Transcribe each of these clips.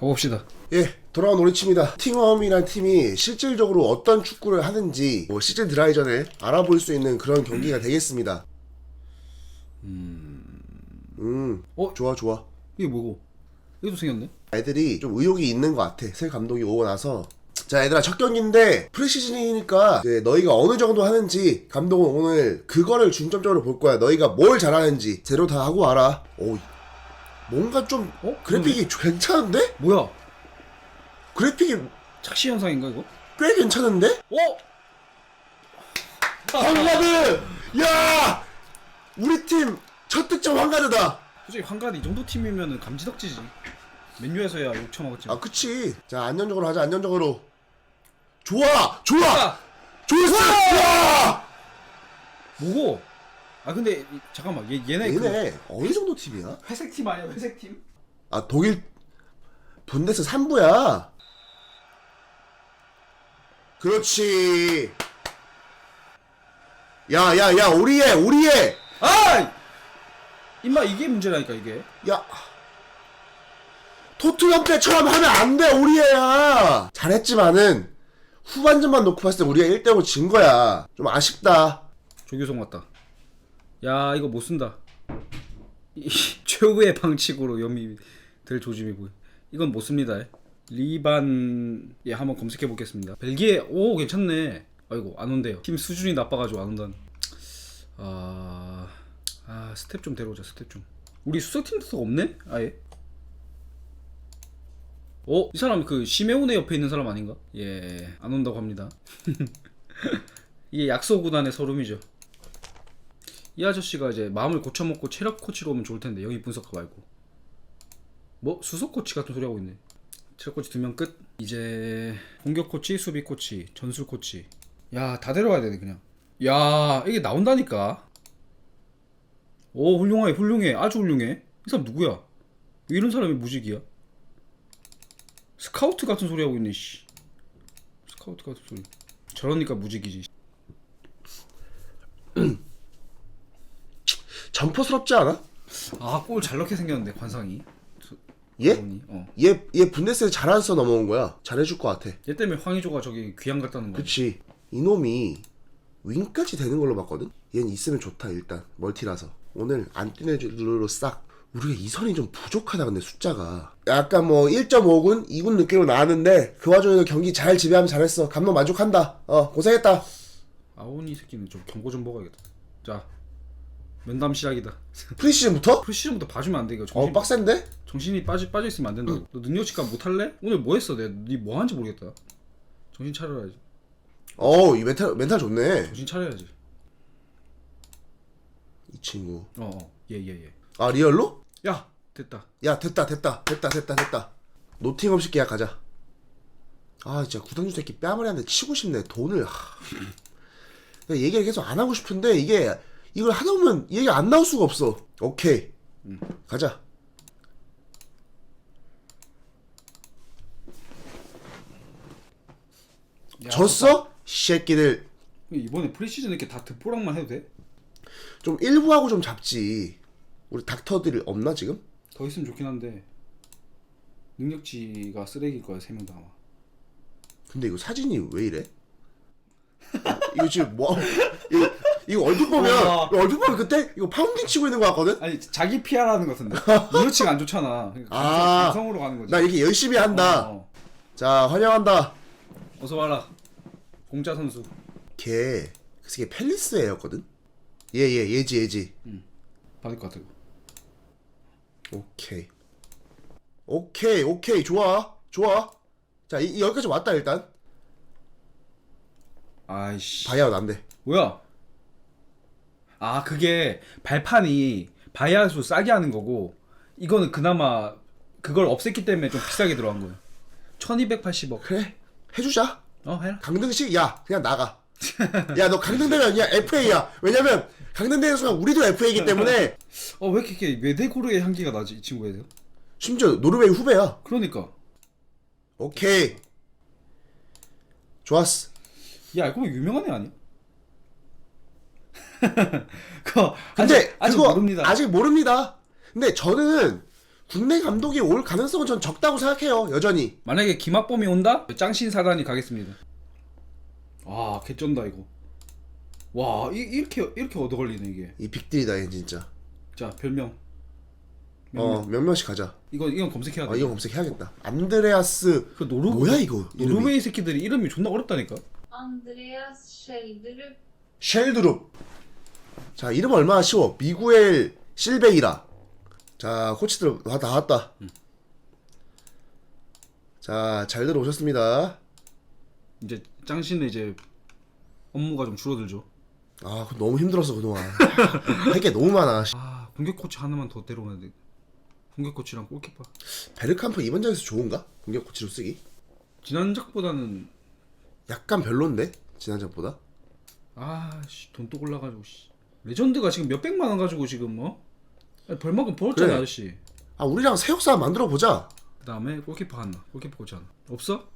가봅시다. 예, 돌아온 오리치입니다. 팅엄이란 팀이 실질적으로 어떤 축구를 하는지 뭐 시즌 드라이 전에 알아볼 수 있는 그런 경기가 되겠습니다. 음, 어? 좋아 좋아. 이게 뭐고? 이것도 생겼네. 애들이 좀 의욕이 있는 것 같아. 새 감독이 오고 나서. 자, 얘들아, 첫 경기인데, 프리시즌이니까, 이제 너희가 어느 정도 하는지, 감독은 오늘 그거를 중점적으로 볼 거야. 너희가 뭘 잘하는지, 제로 다 하고 와라. 오, 뭔가 좀, 어? 그래픽이 괜찮은데? 뭐야? 그래픽이 착시 현상인가 이거? 꽤 괜찮은데? 어? 황가드! 야! 우리 팀 첫 득점 황가드다! 솔직히 황가드 이 정도 팀이면은 감지덕지지. 맨유에서야 6천 먹었지. 아, 그치. 자, 안정적으로 하자, 안정적으로. 좋아! 좋아! 아! 좋았어! 와! 뭐고? 아 근데 이- 잠깐만 얘 얘네 그 얘네 어느 정도 팀이야? 회색 팀 아니야 회색 팀? 아 독일 분데스 3부야. 그렇지. 야야야 오리에 오리에 아! 임마 이게 문제라니까 이게. 야 토트넘 때처럼 하면 안 돼 오리에야. 잘했지만은 후반전만 놓고 봤을 때 우리가 1대5 진 거야. 좀 아쉽다. 조규성 왔다. 야 이거 못 쓴다. 이, 최후의 방식으로 염이 될 조짐이 보여. 이건 못 씁니다. 리반 예 한번 검색해 보겠습니다. 벨기에 오 괜찮네. 아이고 안 온대요. 팀 수준이 나빠가지고 안 온다는. 아, 아 스텝 좀 데려오자 스텝 좀. 우리 수석 팀도 없네? 아예. 어? 이 사람 그 시메온의 옆에 있는 사람 아닌가? 예, 안 온다고 합니다. 이게 약소 구단의 서름이죠. 이 아저씨가 이제 마음을 고쳐먹고 체력 코치로 오면 좋을 텐데 여기 분석가 말고 뭐 수석 코치 같은 소리 하고 있네. 체력 코치 두 명 끝. 이제 공격 코치, 수비 코치, 전술 코치. 야 다 데려가야 되네 그냥. 야 이게 나온다니까. 오 훌륭해 훌륭해 아주 훌륭해. 이 사람 누구야? 왜 이런 사람이 무직이야? 스카우트 같은 소리 하고 있네 씨. 스카우트 같은 소리. 저러니까 무직이지. 점퍼스럽지 않아? 아골 잘 넣게 생겼는데 관상이. 얘? 저분이. 어. 얘, 얘 분데스에 잘해서 넘어온 거야. 잘해줄 것 같아. 얘 때문에 황의조가 저기 귀양 갔다는 거야. 그치. 이놈이 윙까지 되는 걸로 봤거든? 얘는 있으면 좋다, 일단. 멀티라서. 오늘 안 뛰는 애들로 싹. 우리가 이선이 좀 부족하다, 근데 숫자가. 약간 뭐 1.5군, 2군 느낌으로 나왔는데, 그 와중에도 경기 잘 지배하면 잘했어. 감독 만족한다. 어, 고생했다. 아오니 새끼는 좀 경고 좀 먹어야겠다. 자, 면담 시작이다. 프리시즌부터? 프리시즌부터 봐주면 안 돼 이거. 어, 정신, 빡센데? 정신이 빠져 빠져 있으면 안 된다 고. 너 능력치가 못 할래? 오늘 뭐 했어? 내가 네뭐 하는지 모르겠다. 정신 차려야지. 어, 이 멘탈, 멘탈 좋네. 정신 차려야지. 이 친구. 어, 어. 예, 예, 예. 아, 리얼로? 야, 됐다. 야, 됐다, 됐다, 됐다, 됐다, 됐다. 노팅 없이 계약하자. 아, 진짜 구단주 새끼 뺨을한테 치고 싶네. 돈을. 하. 얘기를 계속 안 하고 싶은데 이게 이걸 하다 보면 얘기 안 나올 수가 없어. 오케이. 가자. 야, 졌어? 새끼들 이번에 프리시즌 이렇게 다 득보랑만 해도 돼? 좀 일부하고 좀 잡지. 우리 닥터들 없나 지금? 더 있으면 좋긴 한데 능력치가 쓰레기일 거야 세 명 다 아마. 근데 이거 사진이 왜 이래? 이거 지금 뭐 이거, 이거 얼핏 보면 와. 이거 얼핏 보면 그때 이거 파운딩 치고 있는 거 같거든? 아니 자기 PR하는 것 같은데 능력치가 안 좋잖아. 그러니까 아. 감성, 감성으로 가는 거지. 나 이렇게 열심히 한다. 어, 어. 자 환영한다. 어 서 와라. 공짜 선수. 걔 그새 걔 펠리스 애였거든. 얘얘 얘 지 얘지. 받을 것 같아. 이거. 오케이. 오케이 오케이 좋아 좋아. 자 이, 여기까지 왔다 일단. 아이씨. 바이아웃 안 돼. 뭐야? 아 그게 발판이 바이아수 싸게 하는 거고 이거는 그나마 그걸 없앴기 때문에 좀 비싸게 들어간 거예요. 1280억. 그래 해주자. 어 해라. 강등식 야 그냥 나가. 야 너 강등되면 야 FA야. 왜냐면 강등되는 순간 우리도 FA이기 때문에 어 왜 이렇게 외대고르의 향기가 나지 이 친구에서? 심지어 노르웨이 후배야. 그러니까. 오케이. 좋았어. 야 이거 유명한 애 아니야? 그거 근데 아직, 아직 그거 모릅니다. 아직 모릅니다. 근데 저는 국내 감독이 올 가능성은 전 적다고 생각해요. 여전히. 만약에 김학범이 온다? 짱신 사단이 가겠습니다. 아, 개쩐다 이거. 와, 이, 이렇게 이렇게 얻어 걸리네 이게. 이 빅딜이다 얘 진짜. 자, 별명. 어, 몇 명씩 가자. 이거 이건 검색해야 돼. 어, 이거 검색해야겠다. 안드레아스 그 노르 뭐야 이거? 노르웨이 새끼들이 이름이 존나 어렵다니까. Andreas Schjelderup 쉘드룹. 자, 이름 얼마나 쉬워. 미구엘 실베이라. 자, 코치들 다 나왔다. 자, 잘들 오셨습니다. 이제 짱신은 이제 업무가 좀 줄어들죠. 아, 너무 힘들었어 그동안. 할 게 너무 많아. 아, 공격 코치 하나만 더 데려오면 돼. 공격 코치랑 골키퍼. 베르캄프 이번 장에서 좋은가? 공격 코치로 쓰기? 지난작보다는 약간 별론데 지난작보다. 아, 씨, 돈 또 올라가지고 씨. 레전드가 지금 몇 백만 원 가지고 지금 뭐 아니, 벌만큼 벌었잖아 그래. 아저씨. 아, 우리랑 새 역사 만들어 보자. 그다음에 골키퍼 하나. 골키퍼 코치 하나. 없어?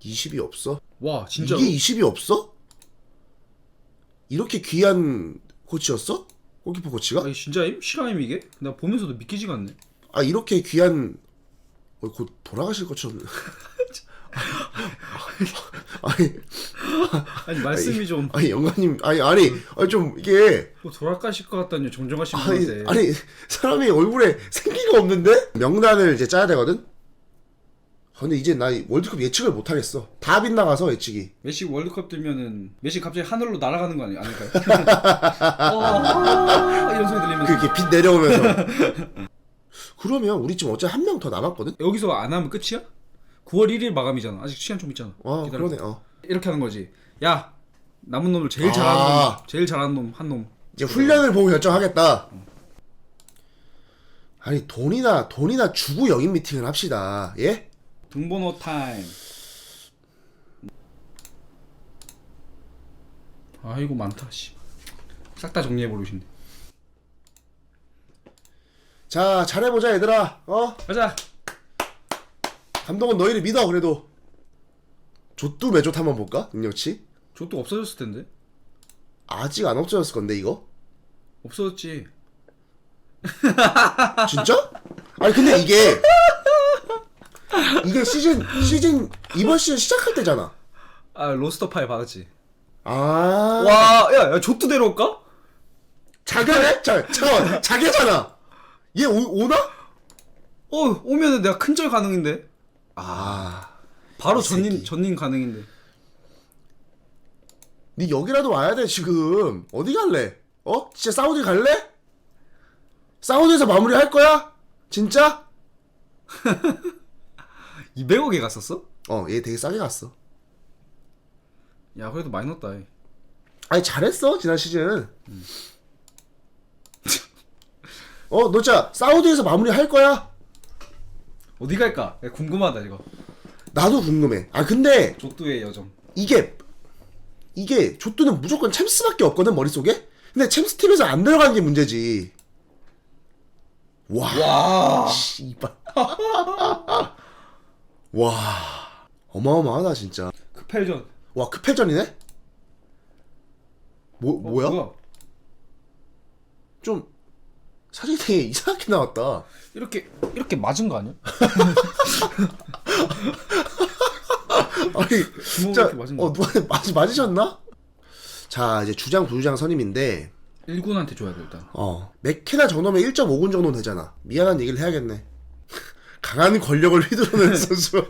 20이 없어? 와, 진짜. 이게 20이 없어? 이렇게 귀한 코치였어? 골키퍼 코치가? 아니 진짜임? 실화임 이게? 나 보면서도 믿기지가 않네. 아 이렇게 귀한 어, 곧 돌아가실 것처럼 아니 아니 말씀이 좀 아니 영감님 아니 아니 아니 좀 이게 뭐 돌아가실 것 같다니 정정하신 아니 분인데. 아니 사람이 얼굴에 생기가 없는데 명단을 이제 짜야 되거든. 아, 근데 이제 나 월드컵 예측을 못 하겠어. 다 빗나가서 예측이. 메시 월드컵 들면은 메시 갑자기 하늘로 날아가는 거 아니, 아닐까요? 어, 이런 소리 들리면서 그렇게 빛 내려오면서. 그러면 우리 지금 어차피 한명 더 남았거든. 여기서 안 하면 끝이야? 9월 1일 마감이잖아. 아직 시간 좀 있잖아. 어 기다려. 그러네. 어. 이렇게 하는 거지. 야 남은 놈을 제일 아. 잘하는 놈, 제일 잘하는 놈 한 놈. 이제 훈련을 보고 결정하겠다. 아니 돈이나 돈이나 주고 영입 미팅을 합시다. 예? 등번호 타임. 아이고 많다 씨. 싹 다 정리해 버리신데. 자 잘해보자 얘들아. 어? 가자. 감독은 너희를 믿어 그래도. 조뚜 매조트 한번 볼까? 능력치? 저도 없어졌을 텐데. 아직 안 없어졌을 건데 이거? 없어졌지. 진짜? 아니 근데 이게 이게 시즌 시즌 이번 시즌 시작할 때잖아. 아 로스터 파일 받았지. 아. 와, 야, 야 조트 데려올까? 자기네? 자, 잠깐만. 자기잖아. 얘 오, 오나? 어, 오면은 내가 큰절 가능인데. 아. 바로 새끼. 전님 가능인데. 니 여기라도 와야 돼 지금. 어디 갈래? 어? 진짜 사우디 갈래? 사우디에서 마무리 할 거야? 진짜? 200억에 갔었어? 어, 얘 되게 싸게 갔어. 야, 그래도 많이 넣었다. 이. 아니 잘했어 지난 시즌. 어, 너 진짜 사우디에서 마무리 할 거야? 어디 갈까? 야, 궁금하다 이거. 나도 궁금해. 아 근데 조뚜의 여정. 이게 이게 조뚜는 무조건 챔스밖에 없거든 머릿속에. 근데 챔스 팀에서 안 들어가는 게 문제지. 와, 와. 씨발. 와, 어마어마하다 진짜. 급할전. 와 크패전이네? 뭐 어, 뭐야? 좀 사진이 되게 이상하게 나왔다. 이렇게 이렇게 맞은 거 아니야? 아니 진짜 이렇게 맞은 거. 어 누가 맞 맞으셨나? 자 이제 주장 부주장 선임인데 1군한테 줘야 돼 일단. 어 맥케나 정도면 1.5군 정도 는 되잖아. 미안한 얘기를 해야겠네. 강한 권력을 휘두르는 선수.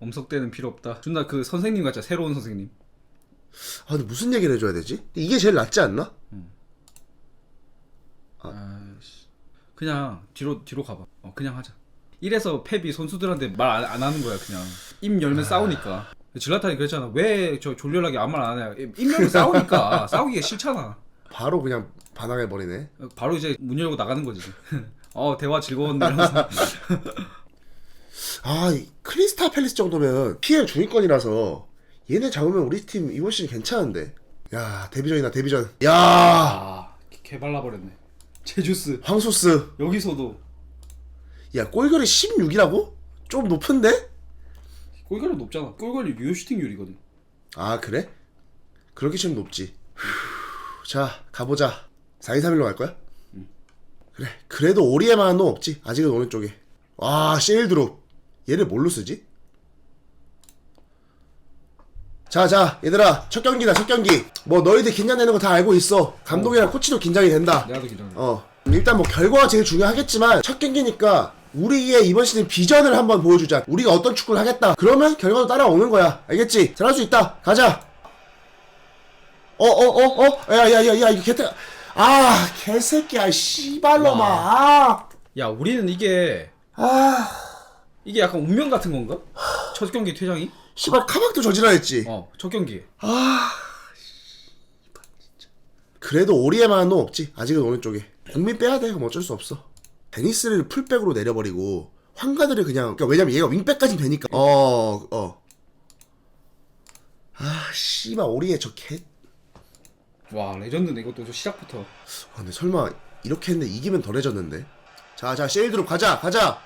엄석대는 필요 없다. 존나 그 선생님 같자 새로운 선생님. 아 근데 무슨 얘기를 해줘야 되지? 이게 제일 낫지 않나? 아씨. 그냥 뒤로 뒤로 가봐. 어 그냥 하자. 이래서 펩이 선수들한테 말안안 하는 거야 그냥. 입 열면 싸우니까. 질라탄이 그랬잖아. 왜 저 졸렬하게 아무 말안 해? 입 열면 싸우니까. 싸우기가 싫잖아. 바로 그냥 반항해 버리네. 바로 이제 문 열고 나가는 거지. 어 대화 즐거웠네 이러면서. 아, 이 크리스탈 팰리스 정도면 PL 중위권이라서 얘네 잡으면 우리 팀 이번 시즌 괜찮은데. 야, 데뷔전이다, 데뷔전. 야, 아 개발라 버렸네. 제주스 황소스. 여기서도 야, 골결이 16이라고? 좀 높은데? 골결이 높잖아. 골결이 유효 슈팅률이거든. 아, 그래? 그렇게 치면 높지. 휴, 자, 가보자. 4-2-3-1로 갈 거야? 그래 그래도 오리에만은 없지 아직은 오른쪽에 와 셰일드롭 얘를 뭘로 쓰지? 자 자 얘들아 첫 경기다 첫 경기. 뭐 너희들 긴장되는 거 다 알고 있어. 감독이랑 코치도 긴장이 된다. 내가 더 긴장해. 어 일단 뭐 결과가 제일 중요하겠지만 첫 경기니까 우리의 이번 시즌 비전을 한번 보여주자. 우리가 어떤 축구를 하겠다. 그러면 결과도 따라오는 거야. 알겠지? 잘할 수 있다. 가자. 어 어 어 어? 야 야 야 야 이거 개태 아 개새끼야 씨발로마 아, 야 우리는 이게 아. 이게 약간 운명 같은 건가? 첫 경기 퇴장이? 씨발 카박도 저지라 했지. 어 첫 경기. 그래도 오리에만은 없지 아직은 오른 쪽에. 국민 빼야 돼 그럼 어쩔 수 없어. 데니스를 풀백으로 내려버리고 황가들을 그냥 그러니까 왜냐면 얘가 윙백까지 되니까. 어 어. 아 씨발 오리에 저 개. 와 레전드네 이것도 저 시작부터. 아, 근데 설마 이렇게 했는데 이기면 덜해졌는데? 자자 셰일드로 가자 가자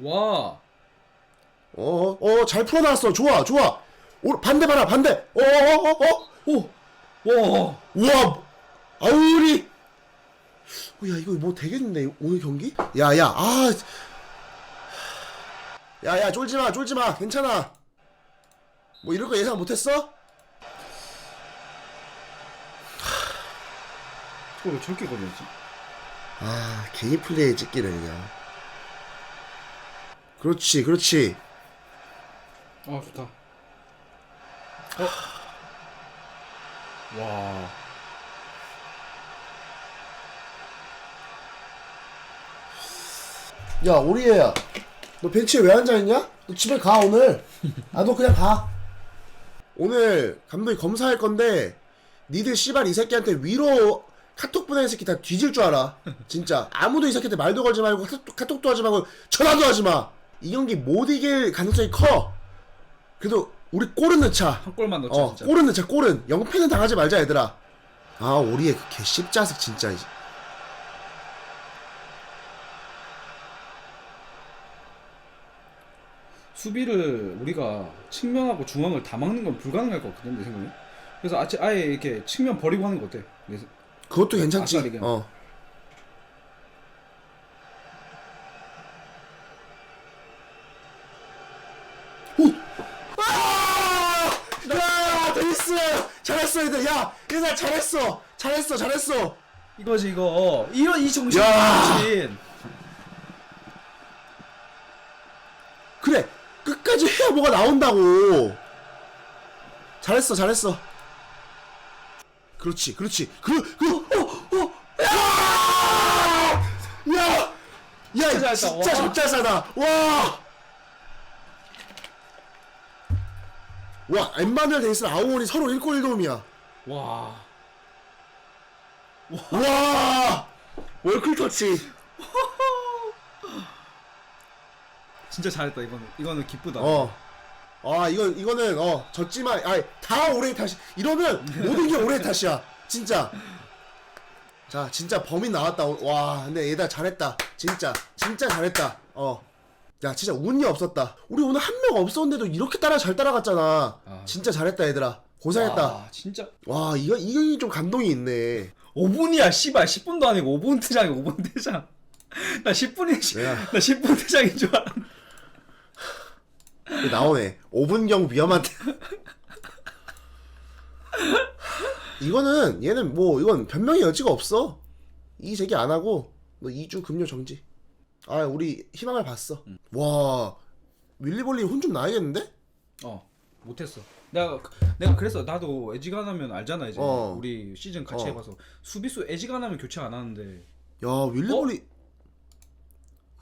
와. 어어 잘 풀어놨어 좋아 좋아 오 반대 봐라 반대 어 어 어 어 오. 와. 우와 아우리 어, 야 이거 뭐 되겠는데 오늘 경기? 야 야 아 야 야 쫄지 마 쫄지 마 괜찮아 뭐 이럴 거 예상 못했어? 저걸 왜 저렇게 걸렸지? 아 개인 플레이 찍기를 그냥 그렇지 그렇지 아 좋다. 어. 와. 야 오리애야 너 벤치에 왜 앉아있냐? 너 집에 가 오늘 아 너 그냥 가 오늘 감독이 검사할 건데 니들 씨발 이 새끼한테 위로 카톡 보내는 새끼 다 뒤질 줄 알아 진짜 아무도 이 새끼한테 말도 걸지 말고 카톡, 카톡도 하지 말고 전화도 하지 마 이 경기 못 이길 가능성이 커 그래도 우리 골은 넣자 한 골만 넣자 어 진짜. 골은 넣자 골은 영패는 당하지 말자 얘들아 아 오리애 그 개씹자식 진짜 수비를 우리가 측면하고 중앙을 다 막는 건 불가능할 것 같거든 내 생각에. 그래서 아예 아예 이렇게 측면 버리고 하는 거 어때? 내 생- 그것도 괜찮지 아싸리 그냥. 어 아! 야, 데니스! 잘했어, 얘들. 야, 얘들 잘했어. 잘했어, 잘했어. 이거지 이거. 이런 이 정신. 야. 정신. 그래, 끝까지 해야 뭐가 나온다고. 잘했어, 잘했어. 그렇지, 그렇지. 그, 그, 어, 어, 야! 야! 야, 진짜 진짜. 적잘싸다. 와! 와, 엠마누엘 데니스랑 아우온이 서로 1골 1도움이야. 와. 와! 월클 터치. 진짜 잘했다 이거는. 이거는 기쁘다. 어. 아, 이건 이거는 어, 졌지만 아, 다 올해 탓이. 이러면 모든 게 올해 탓이야. 진짜. 자, 진짜 범인 나왔다. 와, 근데 얘다 잘했다. 진짜. 진짜 잘했다. 어. 야, 진짜 운이 없었다. 우리 오늘 한 명 없었는데도 이렇게 따라 잘 따라갔잖아. 아. 진짜 잘했다, 얘들아. 고생했다. 와, 진짜. 와, 이거 이거 좀 감동이 있네. 5분이야 씨발 10분도 아니고 5분 퇴장이 5분 퇴장. 나 10분이 야. 나 10분 퇴장인 줄 알았는데. 나오네. 5분경 위험한. 이거는 얘는 뭐 이건 변명의 여지가 없어. 이 제기 안 하고 너 2주 급료 정지. 아 우리 희망을 봤어. 와 윌리볼리 혼 좀 나야겠는데? 어 못했어. 내가 내가 그래서 나도 에지간하면 알잖아 이제 어. 우리 시즌 같이 어. 해봐서 수비수 에지간하면 교체 안 하는데 야 윌리볼리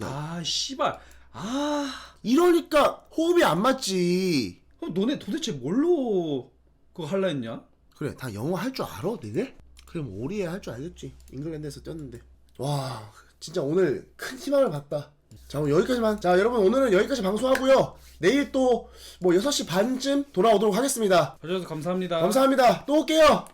아 씨발 아 이러니까 호흡이 안 맞지. 그럼 너네 도대체 뭘로 그거 할라 했냐? 그래 다 영어 할 줄 알아 니네? 그럼 오리에 할 줄 알겠지. 잉글랜드에서 뛰었는데. 와 진짜 오늘 큰 희망을 봤다. 자 오늘 여기까지만. 자 여러분 오늘은 여기까지 방송하고요. 내일 또 뭐 6시 반쯤 돌아오도록 하겠습니다. 봐주셔서 감사합니다. 감사합니다. 또 올게요.